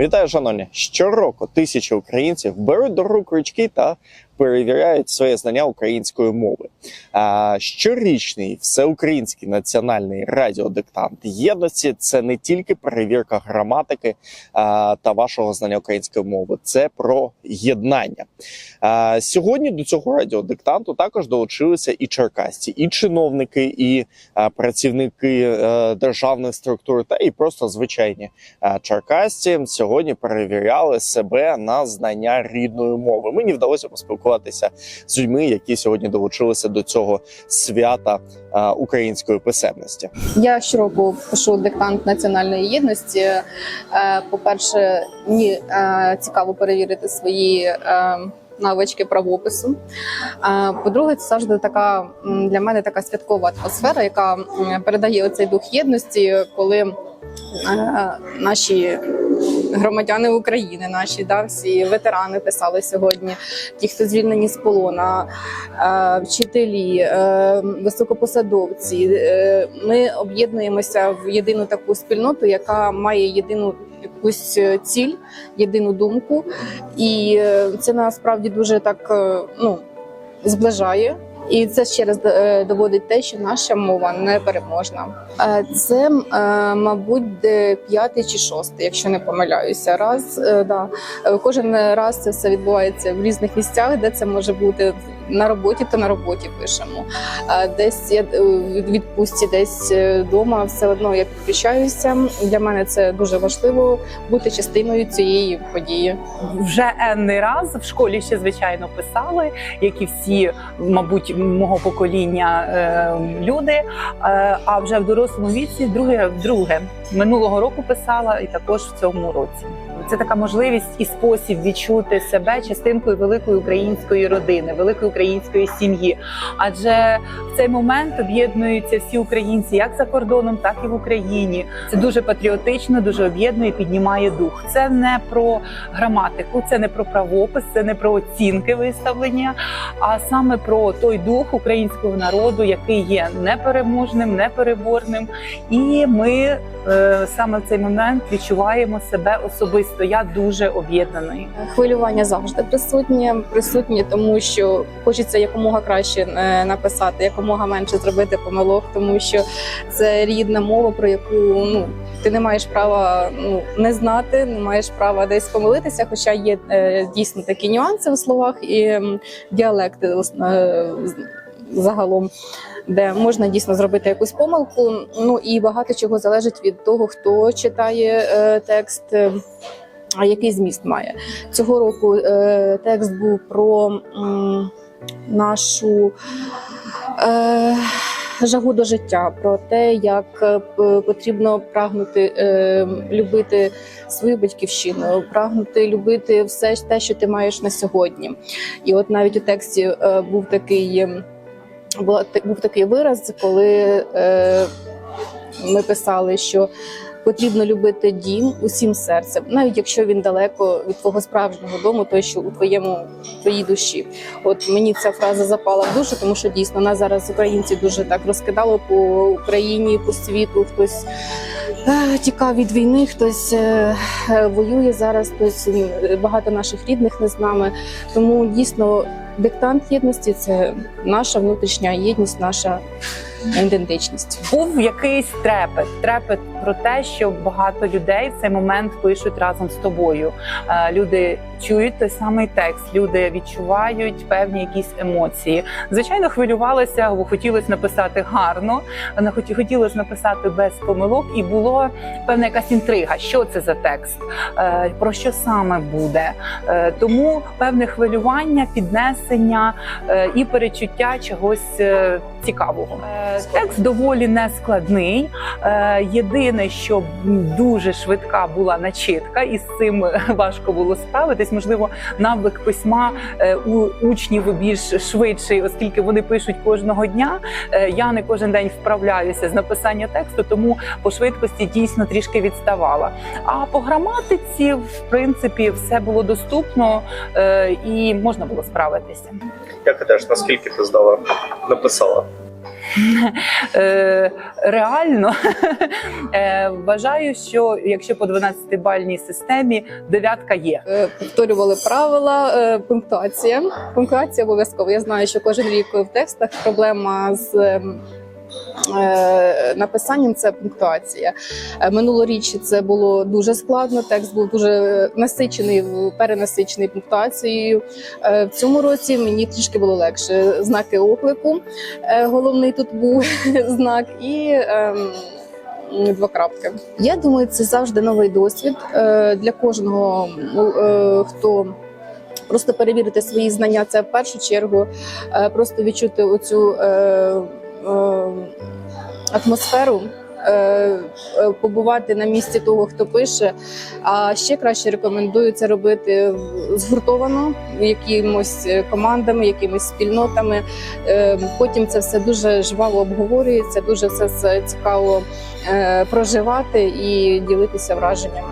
Вітаю, шановні! Щороку тисячі українців беруть до рук ручки та перевіряють своє знання української мови. Щорічний всеукраїнський національний радіодиктант єдності це не тільки перевірка граматики та вашого знання української мови, це про єднання. Сьогодні до цього радіодиктанту також долучилися і черкасці, і чиновники, і працівники е, державних структур, та і просто звичайні черкасці сьогодні перевіряли себе на знання рідної мови. Мені вдалося поспілкуватися з людьми, які сьогодні долучилися до цього свята української писемності. Я щороку пишу диктант національної єдності. Е, По-перше, мені е, цікаво перевірити свої е, навички правопису. По-друге, це завжди така для мене така святкова атмосфера, яка передає оцей дух єдності, коли наші громадяни України, наші да, всі ветерани писали сьогодні, ті, хто звільнені з полона, е, вчителі, е, високопосадовці. Е, Ми об'єднуємося в єдину таку спільноту, яка має єдину якусь ціль, єдину думку, і це насправді дуже так ну, зближає. І це ще раз е, доводить те, що наша мова не переможна. Це, е, мабуть, п'ятий чи шостий, якщо не помиляюся. Раз е, да Е, кожен раз це все відбувається в різних місцях, де це може бути на роботі, то на роботі пишемо. Е, Десь я е, відпустці, десь вдома, все одно я підключаюся. Для мене це дуже важливо бути частиною цієї події. вже енний раз в школі ще звичайно писали, як і всі, мабуть, мого покоління е, люди. Е, а вже в дорослому віці друге вдруге минулого року писала, і також в цьому році. Це така можливість і спосіб відчути себе частинкою великої української родини, великої української сім'ї. Адже в цей момент об'єднуються всі українці, як за кордоном, так і в Україні. Це дуже патріотично, дуже об'єднує, піднімає дух. Це не про граматику, це не про правопис, це не про оцінки виставлення, а саме про той дух українського народу, який є непереможним, непереборним. І ми саме в цей момент відчуваємо себе особисто. Я дуже об'єднаною. Хвилювання завжди присутнє, присутнє, тому що хочеться якомога краще е, написати, якомога менше зробити помилок, тому що це рідна мова, про яку ну ти не маєш права ну не знати, не маєш права десь помилитися. Хоча є е, дійсно такі нюанси у словах і діалекти е, загалом. Де можна дійсно зробити якусь помилку, ну і багато чого залежить від того, хто читає е, текст, е, а який зміст має. Цього року е, текст був про м, нашу е, жагу до життя, про те, як е, потрібно прагнути е, любити свою батьківщину, прагнути любити все те, що ти маєш на сьогодні. І от навіть у тексті е, був такий. Була був такий вираз, коли е, ми писали, що потрібно любити дім усім серцем, навіть якщо він далеко від твого справжнього дому, той, що у твоєму твоїй душі. От мені ця фраза запала в душу, тому що дійсно нас зараз українці дуже так розкидало по Україні, по світу. Хтось е, тікав від війни, хтось е, воює зараз, хтось багато наших рідних не з нами. Тому дійсно диктант єдності це наша внутрішня єдність, наша ідентичність. Був якийсь трепет, трепет про те, що багато людей в цей момент пишуть разом з тобою. Е, Люди чують той самий текст, люди відчувають певні якісь емоції. Звичайно, хвилювалися, бо хотілося написати гарно, не хоті- хотілося написати без помилок, і було певна якась інтрига, що це за текст, е, про що саме буде. Е, Тому певне хвилювання, піднесення і перечуття чогось цікавого. Е, Текст доволі нескладний. Е, Єдине, що дуже швидка була начитка, і з цим важко було справитись. Можливо, навик письма е, у учнів більш швидший, оскільки вони пишуть кожного дня. Я не кожен день вправляюся з написання тексту, тому по швидкості дійсно трішки відставала. А по граматиці, в принципі, все було доступно і можна було справитися. Як теж наскільки ти здала написала? Е, Реально е, вважаю, що якщо по 12-бальній системі дев'ятка є. Е, повторювали правила. Пунктуація. Пунктуація обов'язково. Я знаю, що кожен рік в текстах проблема з. Е, Написанням це пунктуація. Е, Минулоріч це було дуже складно. Текст був дуже насичений, перенасичений пунктуацією. Е, В цьому році мені трішки було легше. Знаки оклику. Головний тут був знак і. ем, Два крапки. Я думаю, це завжди новий досвід для кожного, ну, хто просто перевірити свої знання. Це в першу чергу просто відчути оцю атмосферу. е, е, Побувати на місці того, хто пише. А ще краще рекомендую це робити згуртовано якимось е, командами, якимись спільнотами. Е, Потім це все дуже жваво обговорюється, дуже все цікаво е, проживати і ділитися враженнями.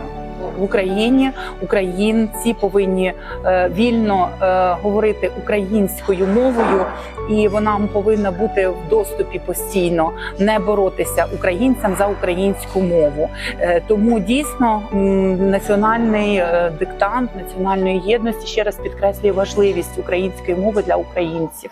В Україні українці повинні е, вільно е, говорити українською мовою, і вона повинна бути в доступі постійно, не боротися українцям за українську мову. Е, тому дійсно національний диктант національної єдності ще раз підкреслює важливість української мови для українців.